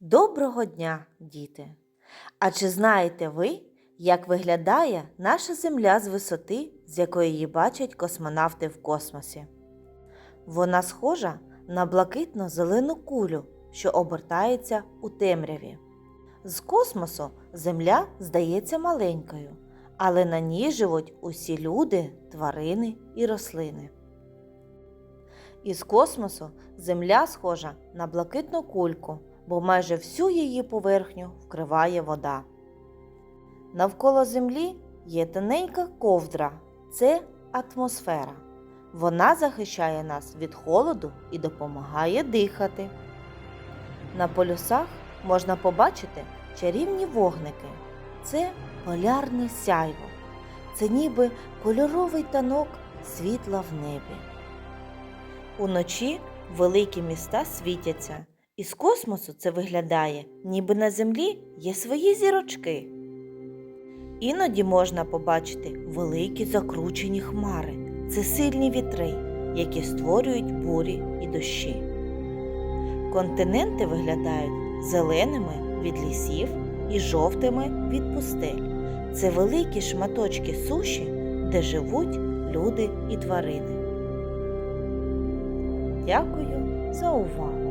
Доброго дня, діти! А чи знаєте ви, як виглядає наша Земля з висоти, з якої її бачать космонавти в космосі? Вона схожа на блакитно-зелену кулю, що обертається у темряві. З космосу Земля здається маленькою, але на ній живуть усі люди, тварини і рослини. Із космосу Земля схожа на блакитну кульку, бо майже всю її поверхню вкриває вода. Навколо Землі є тоненька ковдра це атмосфера. Вона захищає нас від холоду і допомагає дихати. На полюсах можна побачити чарівні вогники. Це полярне сяйво. Це ніби кольоровий танок світла в небі. Уночі великі міста світяться, і з космосу це виглядає, ніби на землі є свої зірочки. Іноді можна побачити великі закручені хмари. Це сильні вітри, які створюють бурі і дощі. Континенти виглядають зеленими від лісів і жовтими від пустель. Це великі шматочки суші, де живуть люди і тварини. Дякую за увагу!